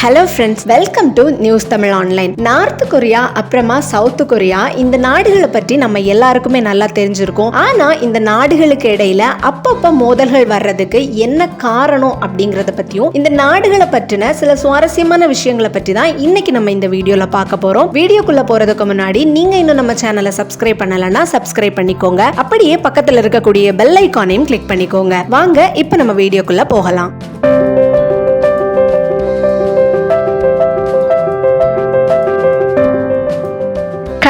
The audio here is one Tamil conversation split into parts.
Hello friends welcome to news Tamil online North Korea அப்புறமா சவுத் கொரியா இந்த நாடுகளை பற்றி நம்ம எல்லாருக்குமே நல்லா தெரிஞ்சிருக்கோம். ஆனால் இந்த நாடுகளுக்கு இடையில அப்பப்போ மோதல்கள் வர்றதுக்கு என்ன காரணம் அப்படிங்கிறத பற்றியும் இந்த நாடுகளை பற்றின சில சுவாரஸ்யமான விஷயங்களை பற்றி தான் இன்னைக்கு நம்ம இந்த வீடியோவில் பார்க்க போகிறோம் வீடியோக்குள்ளே போகிறதுக்கு முன்னாடி நீங்கள் இன்னும் நம்ம சேனலை சப்ஸ்கிரைப் பண்ணலன்னா சப்ஸ்கிரைப் பண்ணிக்கோங்க. அப்படியே பக்கத்தில் இருக்கக்கூடிய பெல் ஐக்கானையும் கிளிக் பண்ணிக்கோங்க. வாங்க இப்போ நம்ம வீடியோக்குள்ளே போகலாம்.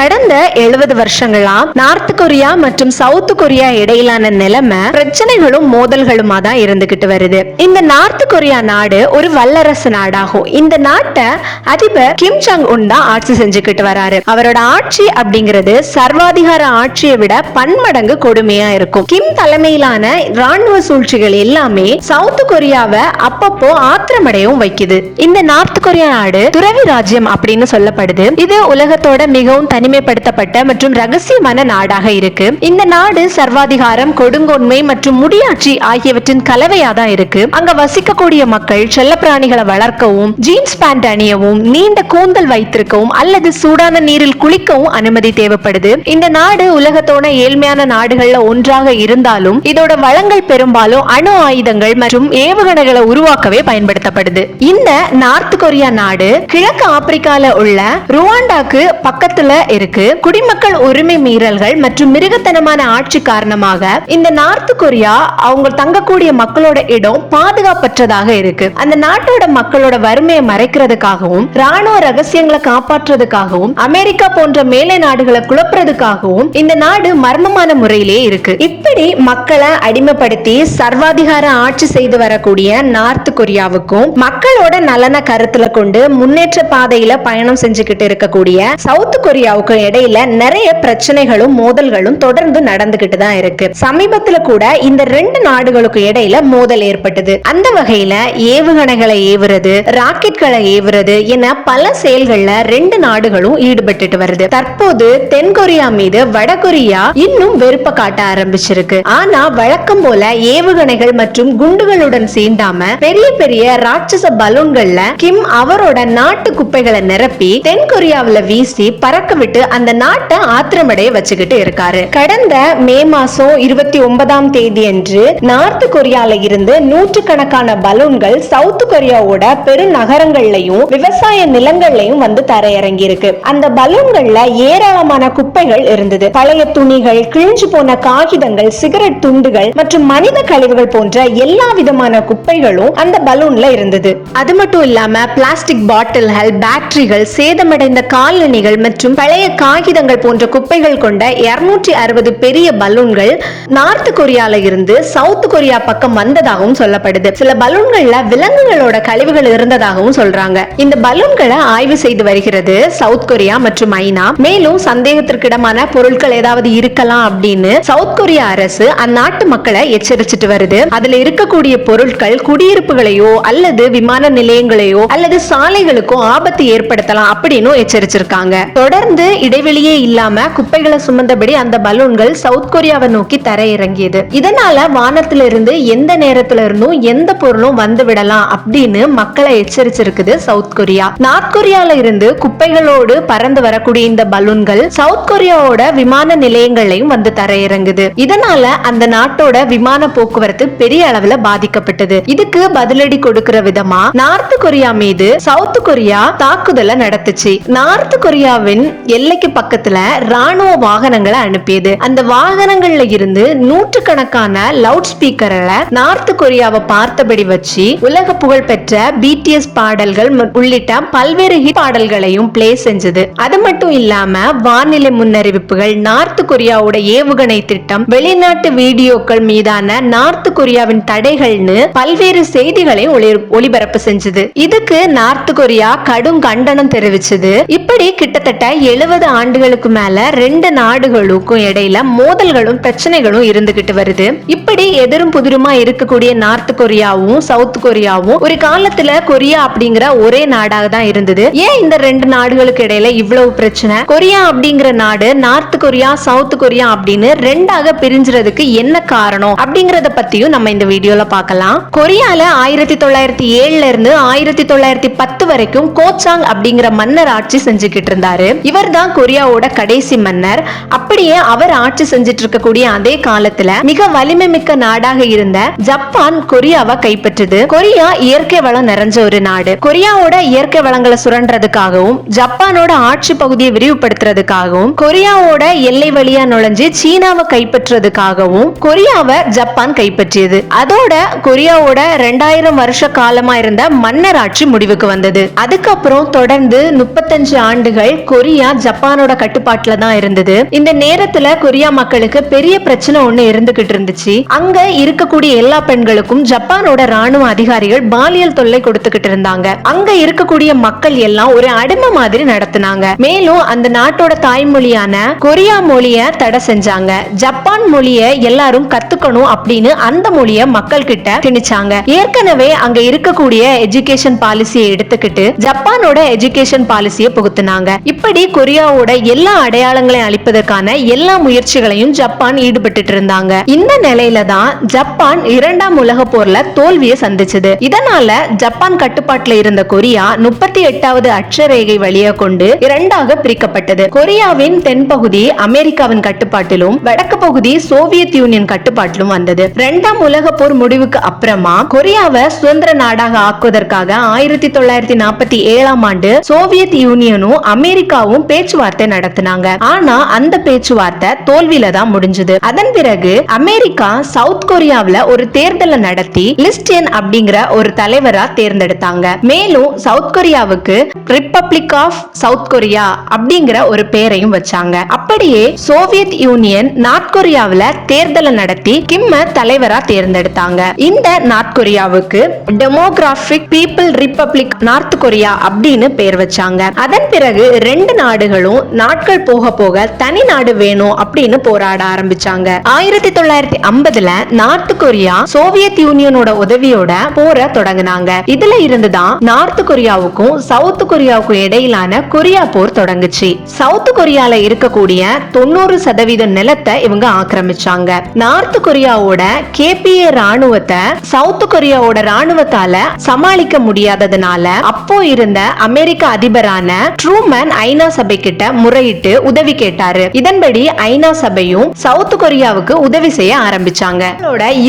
கடந்த எழுபது வருஷங்களா நார்த் கொரியா மற்றும் சவுத் கொரியா இடையிலான நிலைமை பிரச்சனைகளும் மோதல்களுமா தான் இருந்துகிட்டு வருது. இந்த நார்த் கொரியா நாடு ஒரு வல்லரசு நாடாகும். இந்த நாட்டை அதிபர் கிம் ஜாங் உன் தான் ஆட்சி செஞ்சுக்கிட்டு வராரு. அவரோட ஆட்சி அப்படிங்கிறது சர்வாதிகார ஆட்சியை விட பன்மடங்கு கொடுமையா இருக்கும். கிம் தலைமையிலான ராணுவ சூழ்ச்சிகள் எல்லாமே சவுத் கொரியாவை அப்பப்போ ஆத்திரமடையவும் வைக்குது. இந்த நார்த் கொரியா நாடு துறவி ராஜ்யம் அப்படின்னு சொல்லப்படுது. இது உலகத்தோட மிகவும் தனிமை தனிமைப்படுத்தப்பட்ட மற்றும் ரகசியமான நாடாக இருக்கு. இந்த நாடு சர்வாதிகாரம் கொடுங்கோன்மை மற்றும் முடியாட்சி ஆகியவற்றின் கலவையா தான் இருக்கு. அங்க வசிக்கக்கூடிய மக்கள் செல்லப்பிராணிகளை வளர்க்கவும் ஜீன்ஸ் பேண்ட் அணியவும் நீண்ட கூந்தல் வைத்திருக்கவும் அல்லது சூடான நீரில் குளிக்கவும் அனுமதி தேவைப்படுது. இந்த நாடு உலகத்தோட ஏழ்மையான நாடுகள்ல ஒன்றாக இருந்தாலும் இதோட வளங்கள் பெரும்பாலும் அணு ஆயுதங்கள் மற்றும் ஏவுகணைகளை உருவாக்கவே பயன்படுத்தப்படுது. இந்த நார்த் கொரியா நாடு கிழக்கு ஆப்பிரிக்கால உள்ள ருவாண்டாக்கு பக்கத்துல இருக்கு. குடிமக்கள் உரிமை மீறல்கள் மற்றும் மிருகத்தனமான ஆட்சி காரணமாக இந்த நார்த் கொரியா அவங்க தங்கக்கூடிய மக்களோட இடம் பாதுகாப்பற்றதாக இருக்கு. அந்த நாட்டோட மக்களோட வறுமையை மறைக்கிறதுக்காகவும் ராணுவ ரகசியங்களை காப்பாற்றுறதுக்காகவும் அமெரிக்கா போன்ற மேலை நாடுகளை குழப்புறதுக்காகவும் இந்த நாடு மர்மமான முறையிலே இருக்கு. இப்படி மக்களை அடிமைப்படுத்தி சர்வாதிகார ஆட்சி செய்து வரக்கூடிய நார்த் கொரியாவுக்கும் மக்களோட நலனை கருத்துல கொண்டு முன்னேற்ற பாதையில பயணம் செஞ்சுக்கிட்டு இருக்கக்கூடிய சவுத் கொரியாவுக்கும் இடையில நிறைய பிரச்சனைகளும் மோதல்களும் தொடர்ந்து நடந்துகிட்டு தான் இருக்கு. சமீபத்துல கூட இந்த ரெண்டு நாடுகளுக்கும் இடையில மோதல் ஏற்பட்டது. அந்த வகையில ஏவுகணைகளை ஏவுறது ராக்கெட்களை ஏவுறது என பல செயல்கள்ல ரெண்டு நாடுகளும் ஈடுபட்டுட்டு வருது. தற்போது தென்கொரியா மீது வடகொரியா இன்னும் வெறுப்ப காட்ட ஆரம்பிச்சிருக்கு. ஆனா வழக்கம் போல ஏவுகணைகள் மற்றும் குண்டுகளுடன் சீண்டாம பெரிய பெரிய ராட்சச பலூன்கள்ல கிம் அவரோட நாட்டு குப்பைகளை நிரப்பி தென்கொரியாவுல வீசி பறக்க விட்டு அந்த நாட்டை ஆத்திரமடைய வச்சுக்கிட்டு இருக்காரு. கடந்த மே மாசம் இருபத்தி ஒன்பதாம் தேதி அன்று நார்த் கொரியால இருந்து நூற்றுக்கணக்கான பலூன்கள் சவுத் கொரியாவோட பெருநகரங்கள்லயும் விவசாய நிலங்கள்லயும் வந்து தரையிறங்கி இருக்கு அந்த பலூன்கள்ல ஏராளமான குப்பைகள் இருந்தது. பழைய துணிகள் கிழிஞ்சு போன காகிதங்கள் சிகரெட் துண்டுகள் மற்றும் மனித கழிவுகள் போன்ற எல்லா விதமான குப்பைகளும் அந்த பலூன்ல இருந்தது. அது மட்டும் இல்லாம பிளாஸ்டிக் பாட்டில்கள் பேட்டரிகள் சேதமடைந்த காலணிகள் மற்றும் பழைய காகிதங்கள் போன்ற குப்பைகள் கொண்ட இருநூற்றி அறுபது பெரிய பலூன்கள் நார்த் கொரியால இருந்து சவுத் கொரியா பக்கம் வந்ததாகவும் சொல்லப்படுது. சில பலூன்கள்ல விலங்குகளோட கழிவுகள் இருந்ததாகவும் சொல்றாங்க. இந்த பலூன்களை ஆய்வு செய்து வருகிறது சவுத் கொரியா மற்றும் ஐநா. மேலும் சந்தேகத்திற்கிடமான பொருட்கள் ஏதாவது இருக்கலாம் அப்படின்னு சவுத் கொரியா அரசு அந்நாட்டு மக்களை எச்சரிச்சிட்டு வருது. அதுல இருக்கக்கூடிய பொருட்கள் குடியிருப்புகளையோ அல்லது விமான நிலையங்களையோ அல்லது சாலைகளுக்கோ ஆபத்து ஏற்படுத்தலாம் அப்படின்னு எச்சரிச்சிருக்காங்க. தொடர்ந்து இடைவெளியே இல்லாம குப்பைகளை சுமந்தபடி அந்த பலூன்கள் சவுத் கொரியாவை நோக்கி தரையிறங்கியது. இதனால வானத்திலிருந்து எந்த நேரத்துல இருந்தும் எந்த பொருளும் வந்து விடலாம் அப்படின்னு மக்களை எச்சரிச்சிருக்குது சவுத் கொரியா. நார்த் கொரியால இருந்து குப்பைகளோடு பறந்து வரக்கூடிய இந்த பலூன்கள் சவுத் கொரியாவோட விமான நிலையங்களையும் வந்து தரையிறங்குது. இதனால அந்த நாட்டோட விமான போக்குவரத்து பெரிய அளவுல பாதிக்கப்பட்டது. இதுக்கு பதிலடி கொடுக்கிற விதமா நார்த் கொரியா மீது சவுத் கொரியா தாக்குதலை நடத்துச்சு. நார்த் கொரியாவின் எல்லா எல்லைக்கு பக்கத்துல ராணுவ வாகனங்களை அனுப்பியது. அந்த வாகனங்கள்ல இருந்து நூற்றுக்கணக்கான லவுட் ஸ்பீக்கர்ல நார்த் கொரியாவை பார்த்தபடி வச்சு உலக புகழ் பெற்ற பிடிஎஸ் பாடல்கள் உள்ளிட்ட பல்வேறு ஹிட் பாடல்களையும் பிளே செஞ்சது. அது மட்டும் இல்லாம வானிலை முன்னறிவிப்புகள் நார்த் கொரியாவோட ஏவுகணை திட்டம் வெளிநாட்டு வீடியோக்கள் மீதான நார்த் கொரியாவின் தடைகள்னு பல்வேறு செய்திகளையும் ஒளி- ஒளிபரப்பு செஞ்சது. இதுக்கு நார்த் கொரியா கடும் கண்டனம் தெரிவிச்சது. இப்படி கிட்டத்தட்ட எழுபது ஆண்டுகள் ஆண்டுகளுக்கு மேல ரெண்டு நாடுகளுக்கும் இடையில மோதல்களும் பிரச்சனைகளும் இருந்துகிட்டு வருது. இப்படி எதிரும் புதிருமா இருக்கக்கூடிய நார்த் கொரியாவும் சவுத் கொரியாவும் ஒரு காலத்துல கொரியா அப்படிங்கிற ஒரே நாடாக தான் இருந்தது. ஏன் இந்த ரெண்டு நாடுகளுக்கு இடையில இவ்வளவு பிரச்சனை? கொரியா அப்படிங்கிற நாடு நார்த் கொரியா சவுத் கொரியா அப்படின்னு ரெண்டாக பிரிஞ்சுறதுக்கு என்ன காரணம் அப்படிங்கறத பத்தியும் நம்ம இந்த வீடியோல பார்க்கலாம். கொரியால ஆயிரத்தி தொள்ளாயிரத்தி ஏழுல இருந்து ஆயிரத்தி தொள்ளாயிரத்தி பத்து வரைக்கும் கோச்சாங் அப்படிங்கிற மன்னர் ஆட்சி செஞ்சுக்கிட்டு இருந்தாரு. இவர் தான் கொரியாவோட கடைசி மன்னர். அப்படியே அவர் ஆட்சி செஞ்சுட்டு இருக்கக்கூடிய அதே காலத்துல மிக வலிமை மிக்க நாடாக இருந்த ஜப்பான் கொரியாவை கைப்பற்றுது. கொரியா இயற்கை வளம் நிறைஞ்ச ஒரு நாடு. கொரியாவோட இயற்கை வளங்களை சுரண்டுறதுக்காகவும் ஜப்பானோட ஆட்சி பகுதியை விரிவுபடுத்துறதுக்காகவும் கொரியாவோட எல்லை வழியா நுழைஞ்சு சீனாவை கைப்பற்றுறதுக்காகவும் கொரியாவை ஜப்பான் கைப்பற்றியது. அதோட கொரியாவோட ரெண்டாயிரம் வருஷ காலமா இருந்த மன்னர் ஆட்சி முடிவுக்கு வந்தது. அதுக்கப்புறம் தொடர்ந்து முப்பத்தஞ்சு ஆண்டுகள் கொரியா ஜப்பான் ஜப்பானோட கட்டுப்பாட்டுல தான் இருந்தது. இந்த நேரத்துல கொரியா மக்களுக்கு பெரிய பிரச்சனை ஒண்ணு இருந்துகிட்டு இருந்துச்சு. அங்க இருக்கக்கூடிய எல்லா பெண்களுக்கும் ஜப்பானோட ராணுவ அதிகாரிகள் பாலியல் தொல்லை கொடுத்துக்கிட்டு இருந்தாங்க. அங்க இருக்கக்கூடிய மக்கள் எல்லாம் ஒரு அடிமை மாதிரி நடத்தினாங்க. மேலும் அந்த நாட்டோட தாய்மொழியான கொரியா மொழிய தடை செஞ்சாங்க. ஜப்பான் மொழிய எல்லாரும் கத்துக்கணும் அப்படின்னு அந்த மொழிய மக்கள் கிட்ட திணிச்சாங்க. ஏற்கனவே அங்க இருக்கக்கூடிய எஜுகேஷன் பாலிசியை எடுத்துக்கிட்டு ஜப்பானோட எஜுகேஷன் பாலிசியை புகுத்துனாங்க. இப்படி இந்தியாவோட எல்லா அடையாளங்களையும் அழிப்பதற்கான எல்லா முயற்சிகளையும் ஜப்பான் ஈடுபட்டு இருந்தாங்க இந்த நிலையில தான் ஜப்பான் இரண்டாம் உலக போர்ல தோல்வியை சந்திச்சது. இதனால ஜப்பான் கட்டுப்பாட்டுல இருந்த கொரியா முப்பத்தி எட்டாவது அட்சரேகை வழியா கொண்டு இரண்டாக பிரிக்கப்பட்டது. கொரியாவின் தென்பகுதி அமெரிக்காவின் கட்டுப்பாட்டிலும் வடக்கு பகுதி சோவியத் யூனியன் கட்டுப்பாட்டிலும் வந்தது. இரண்டாம் உலக போர் முடிவுக்கு அப்புறமா கொரியாவை சுதந்திர நாடாக ஆக்குவதற்காக ஆயிரத்தி தொள்ளாயிரத்தி நாற்பத்தி ஏழாம் ஆண்டு சோவியத் யூனியனும் அமெரிக்காவும் பேச்சு பேச்சுவார்த்தை நடத்தினாங்க. ஆனா அந்த பேச்சுவார்த்தை தோல்வியில தான் முடிஞ்சது. அதன் பிறகு அமெரிக்கா சவுத் கொரியாவுல ஒரு தேர்தலை நடத்தி லிஸ்டியன் அப்படிங்கிற ஒரு தலைவரா தேர்ந்தெடுத்தாங்க. மேலும் சவுத் கொரியாவுக்கு ரிப்பப்ளிக் ஆஃப் சவுத் கொரியா அப்படிங்கிற ஒரு பெயரையும் வச்சாங்க. அப்படியே சோவியத் யூனியன் நார்த் கொரியாவுல தேர்தலை நடத்தி கிம்ம தலைவரா தேர்ந்தெடுத்தாங்க. இந்த North கொரியாவுக்கு demographic people republic North Korea அப்படின்னு பேர் வச்சாங்க. அதன் பிறகு ரெண்டு நாடுகள் நாடுகளும் நாட்கள் போக போக தனி நாடு வேணும் அப்படின்னு போராட ஆரம்பிச்சாங்க. ஆயிரத்தி தொள்ளாயிரத்தி ஐம்பதுல நார்த் கொரியா சோவியத் யூனியனோட உதவியோட போர தொடங்கினாங்க. இதுல இருந்துதான் நார்த் கொரியாவுக்கும் சவுத் கொரியாவுக்கும் இடையிலான கொரியா போர் தொடங்குச்சு. சவுத் கொரியால இருக்கக்கூடிய தொண்ணூறு சதவீத நிலத்தை இவங்க ஆக்கிரமிச்சாங்க. நார்த் கொரியாவோட கேபிஏ ராணுவத்தை சவுத் கொரியாவோட ராணுவத்தால சமாளிக்க முடியாததுனால அப்போ இருந்த அமெரிக்க அதிபரான ட்ரூமன் ஐநா சபைக்கு கிட்ட முறையிட்டு உதவி கேட்டாரு. இதன்படி ஐநா சபையும் சவுத் கொரியாவுக்கு உதவி செய்ய ஆரம்பிச்சாங்க.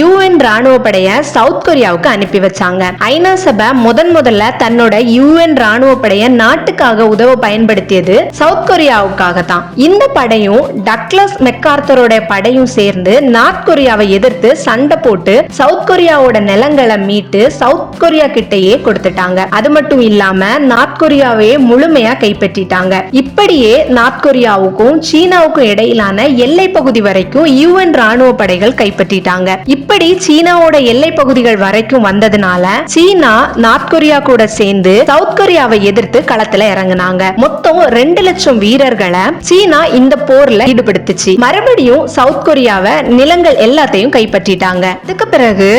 யூஎன் ராணுவ படைய சவுத் கொரியாவுக்கு அனுப்பி வச்சாங்க. ஐநா சபை முதன் முதல்ல தன்னோட யூஎன் ராணுவ படைய நாட்டுக்காக உதவ பயன்படுத்தியது சவுத் கொரியாவுக்காக தான். இந்த படையும் டக்ளஸ் மெக்கார்த்தரோட படையும் சேர்ந்து நார்த் கொரியாவை எதிர்த்து சண்டை போட்டு சவுத் கொரியாவோட நிலங்களை மீட்டு சவுத் கொரியா கிட்டேயே கொடுத்துட்டாங்க. அது மட்டும் இல்லாம நார்த் கொரியாவையே முழுமையா கைப்பற்றிட்டாங்க. இப்படி இப்படியே நார்த் கொரியாவுக்கும் சீனாவுக்கும் இடையிலான எல்லை பகுதி வரைக்கும் யூஎன் ராணுவ படைகள் கைப்பற்றிட்டாங்க. இப்படி சீனாவோட எல்லை பகுதிகள் வரைக்கும் வந்ததுனால சீனா நார்த் கொரியா கூட சேர்ந்து சவுத் கொரியாவை எதிர்த்து களத்துல இறங்குனாங்க. மொத்தம் ரெண்டு லட்சம் வீரர்களை சீனா இந்த போர்ல ஈடுபடுத்துச்சு. மறுபடியும் சவுத் கொரியாவை நிலங்கள் எல்லாத்தையும் கைப்பற்றிட்டாங்க. அதுக்கு பிறகு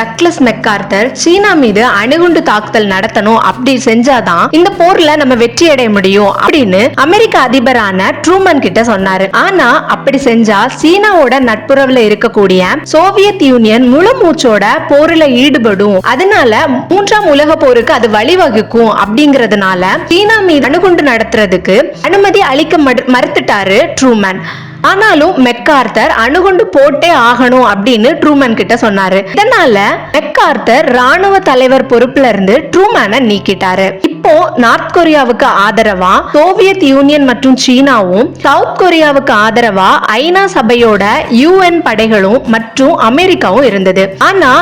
டக்ளஸ் மெக்கார்த்தர் சீனா மீது அணுகுண்டு தாக்குதல் நடத்தணும் அப்படி செஞ்சாதான் இந்த போர்ல நம்ம வெற்றி அடைய முடியும் அப்படின்னு அமெரிக்க அதிபரான ட்ரூமன் கிட்ட சொன்னாரு. ஆனா அப்படி செஞ்சா சீனாவோட நட்புறவுல இருக்கக்கூடிய சோவியத் யூனியன் முழு மூச்சோட போர்ல ஈடுபடும். அதனால மூன்றாம் உலக போருக்கு அது வழிவகுக்கும் அப்படிங்கறதுனால சீனா மீது அணுகுண்டு நடத்துறதுக்கு அனுமதி அளிக்க மறு- மறுத்துட்டாரு ட்ரூமன். ஆனாலும் மெக்கார்த்தர் அணுகுண்டு போட்டே ஆகணும் அப்படின்னு ட்ரூமன் கிட்ட சொன்னாரு. இதனால மெக்கார்த்தர் ராணுவ தலைவர் பொறுப்புல இருந்து ட்ரூமனை நீக்கிட்டாரு. இப்போ நார்த் கொரியாவுக்கு ஆதரவா? சோவியத் யூனியன் மற்றும் சீனாவும் சவுத் கொரியாவுக்கு ஆதரவா? ஐநா சபையோட யூஎன் படைகளும் மற்றும் அமெரிக்காவும் இருந்தது. ஆனா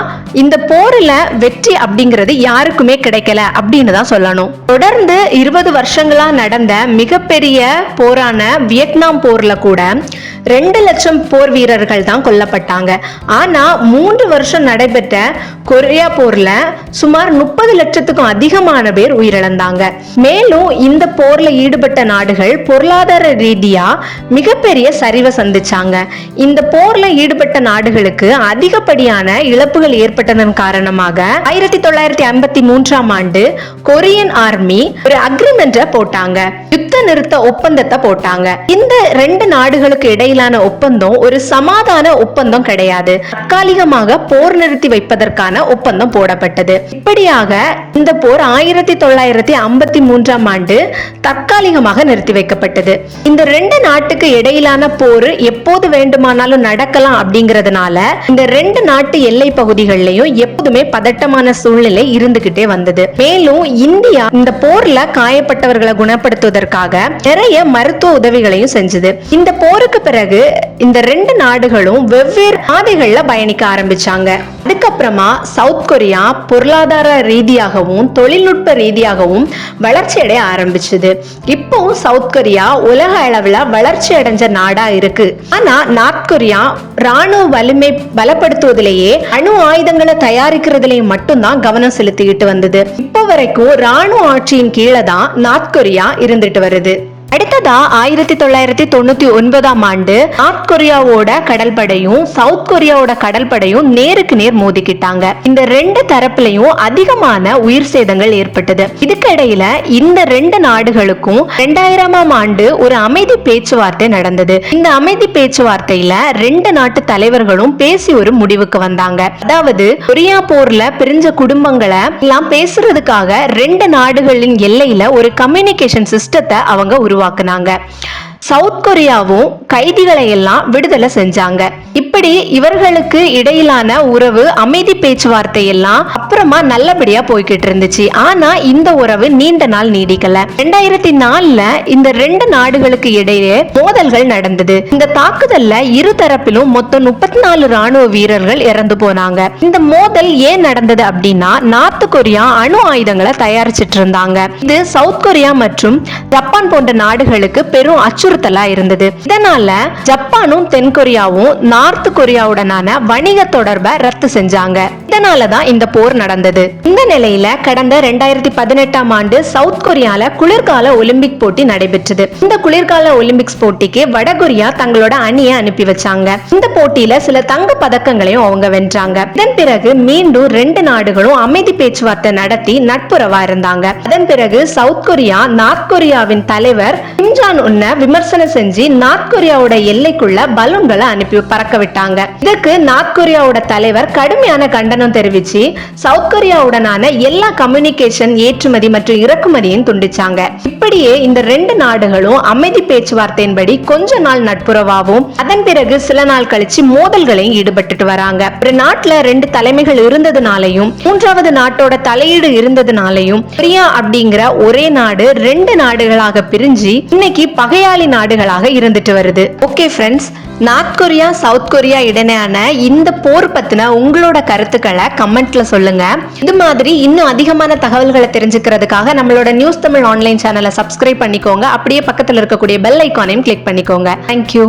இந்த போர்ல வெற்றி அப்படிங்கிறது யாருக்குமே கிடைக்கல அப்படின்னு தான் சொல்லணும். தொடர்ந்து இருபது வருஷங்களா நடந்த மிகப்பெரிய போரான வியட்நாம் போர்ல கூட ரெண்டு லட்சம் போர் வீரர்கள் தான் கொல்லப்பட்டாங்க. ஆனா மூன்று வருஷம் நடைபெற்ற கொரியா போர்ல சுமார் முப்பது லட்சத்துக்கும் அதிகமான பேர் உயிரிழந்தாங்க. மேலும் இந்த போர்ல ஈடுபட்ட நாடுகள் பொருளாதார ரீதியா மிகப்பெரிய சரிவை சந்திச்சாங்க. இந்த போர்ல ஈடுபட்ட நாடுகளுக்கு அதிகப்படியான இழப்புகள் ஏற்பட்டதன் காரணமாக ஆயிரத்தி தொள்ளாயிரத்தி ஐம்பத்தி மூன்றாம் ஆண்டு கொரியன் ஆர்மி ஒரு அக்ரிமெண்ட போட்டாங்க. யுத்த நிறுத்த ஒப்பந்தத்தை போட்டாங்க. இந்த ரெண்டு நாடுகளுக்கு இடையிலான ஒப்பந்தம் ஒரு சமாதான ஒப்பந்தம் கிடையாது. தற்காலிகமாக போர் நிறுத்தி வைப்பதற்கான ஒப்பந்தம் போடப்பட்டது. இப்படியாக இந்த போர் ஆயிரத்தி தொள்ளாயிரத்தி ஐம்பத்தி மூன்றாம் ஆண்டு தற்காலிகமாக நிறுத்தி வைக்கப்பட்டது. இந்த ரெண்டு நாட்டுக்கு இடையிலான போர் எப்போது வேண்டுமானாலும் நடக்கலாம் அப்படிங்கறதுனால இந்த ரெண்டு நாட்டு எல்லை பகுதிகளிலையும் எப்போதுமே பதட்டமான சூழ்நிலை இருந்துகிட்டே வந்தது. மேலும் இந்தியா இந்த போர்ல காயப்பட்டவர்களை குணப்படுத்துவதற்காக நிறைய மருத்துவ உதவிகளையும் செஞ்சது. இந்த போருக்கு பிறகு இந்த ரெண்டு நாடுகளும் வெவ்வேறு பாதைகள்ல பயணிக்க ஆரம்பிச்சாங்க. அதுக்கப்புறமா சவுத் கொரியா பொருளாதார ரீதியாகவும் தொழில்நுட்ப ரீதியாகவும் வளர்ச்சி அடைய ஆரம்பிச்சது. இப்போ சவுத் கொரியா உலக அளவுல வளர்ச்சி அடைஞ்ச நாடா இருக்கு. ஆனா நார்த் கொரியா ராணுவ வலிமை பலப்படுத்துவதிலேயே அணு ஆயுதங்களை தயாரிக்கிறதுலயும் மட்டும்தான் கவனம் செலுத்திக்கிட்டு வந்தது. இப்போ வரைக்கும் ராணுவ ஆட்சியின் கீழே தான் நார்த் கொரியா இருந்துட்டு வருது. அடுத்ததா ஆயிரத்தி தொள்ளாயிரத்தி தொண்ணூத்தி ஒன்பதாம் ஆண்டு நார்த் கொரியாவோட கடற்படையும் சவுத் கொரியாவோட கடற்படையும் நேருக்கு நேர் மோதிக்கிட்டாங்க. இந்த ரெண்டு தரப்புலையும் அதிகமான உயிர் சேதங்கள் ஏற்பட்டது. இதுக்கு இடையில இந்த ரெண்டு நாடுகளுக்கும் ரெண்டாயிரமாம் ஆண்டு ஒரு அமைதி பேச்சுவார்த்தை நடந்தது. இந்த அமைதி பேச்சுவார்த்தையில ரெண்டு நாட்டு தலைவர்களும் பேசி ஒரு முடிவுக்கு வந்தாங்க. அதாவது கொரியா போர்ல பிரிஞ்ச குடும்பங்களை எல்லாம் பேசுறதுக்காக ரெண்டு நாடுகளின் எல்லையில ஒரு கம்யூனிகேஷன் சிஸ்டத்தை அவங்க உருவாக்குனாங்க. சவுத் கொரியாவும் கைதிகளை எல்லாம் விடுதலை செஞ்சாங்க. இப்படி இவர்களுக்கு இடையிலான உறவு அமைதி பேச்சுவார்த்தை எல்லாம் அப்புறமா நல்லபடியா போய்கிட்டு இருந்துச்சு. ஆனா இந்த உறவு நீண்ட நாள் நீடிக்கல. ரெண்டாயிரத்தி நாலுல இந்த ரெண்டு நாடுகளுக்கு இடையே மோதல்கள் நடந்தது. இந்த தாக்குதல்ல இரு தரப்பிலும் மொத்தம் முப்பத்தி நாலு ராணுவ வீரர்கள் இறந்து போனாங்க. இந்த மோதல் ஏன் நடந்தது அப்படின்னா நார்த் கொரியா அணு ஆயுதங்களை தயாரிச்சிட்டு இருந்தாங்க. இது சவுத் கொரியா மற்றும் ஜப்பான் போன்ற நாடுகளுக்கு பெரும் அச்சுறுத்தல் இருந்தது. இதனால ஜப்பானும் தென்கொரியாவும் நார்த் கொரியாவுடனான வணிக தொடர்பை ரத்து செஞ்சாங்க. இதனால தான் இந்த போர் நடந்தது. இந்த நிலையில கடந்த ரெண்டாயிரத்தி பதினெட்டாம் ஆண்டு சவுத் கொரியால குளிர்கால ஒலிம்பிக் போட்டி நடைபெற்றது. இந்த குளிர்கால ஒலிம்பிக்ஸ் போட்டிக்கு வடகொரியா தங்களோட அணியை அனுப்பி வச்சாங்க. இந்த போட்டியில சில தங்க பதக்கங்களையும் அவங்க வென்றாங்க. இதன் பிறகு மீண்டும் ரெண்டு நாடுகளும் அமைதி பேச்சுவார்த்தை நடத்தி நட்புறவா இருந்தாங்க. அதன் பிறகு சவுத் கொரியா நார்த் கொரியாவின் தலைவர் கிம்ஜான் உன்ன விமர்சனம் செஞ்சு நார்த் கொரியாவோட எல்லைக்குள்ள பலூன்களை அனுப்பி பறக்க விட்டாங்க இதுக்கு நார்த் கொரியாவோட தலைவர் கடுமையான கண்டனம் கண்டனம் தெரிவிச்சு சவுத் கொரியாவுடனான எல்லா கம்யூனிகேஷன் ஏற்றுமதி மற்றும் இறக்குமதியும் துண்டிச்சாங்க. இப்படியே இந்த ரெண்டு நாடுகளும் அமைதி பேச்சுவார்த்தையின்படி கொஞ்ச நாள் நட்புறவாகவும் அதன் பிறகு சில நாள் கழிச்சு மோதல்களையும் ஈடுபட்டுட்டு வராங்க. ஒரு நாட்டுல ரெண்டு தலைமைகள் இருந்ததுனாலையும் மூன்றாவது நாட்டோட தலையீடு இருந்ததுனாலையும் கொரியா அப்படிங்கிற ஒரே நாடு ரெண்டு நாடுகளாக பிரிஞ்சு இன்னைக்கு பகையாளி நாடுகளாக இருந்துட்டு வருது. Okay friends North Korea South Korea இடையான இந்த போர் பத்தின உங்களோட கருத்துக்கள் கமெண்ட்ல சொல்லுங்க. இது மாதிரி இன்னும் அதிகமான தகவல்களை தெரிஞ்சுக்கிறதுக்காக நம்மளோட நியூஸ் தமிழ் ஆன்லைன் சேனலை சப்ஸ்கிரைப் பண்ணிக்கோங்க. அப்படியே பக்கத்தில் இருக்கக்கூடிய பெல் ஐக்கானையும் கிளிக் பண்ணிக்கோங்க. தேங்க்யூ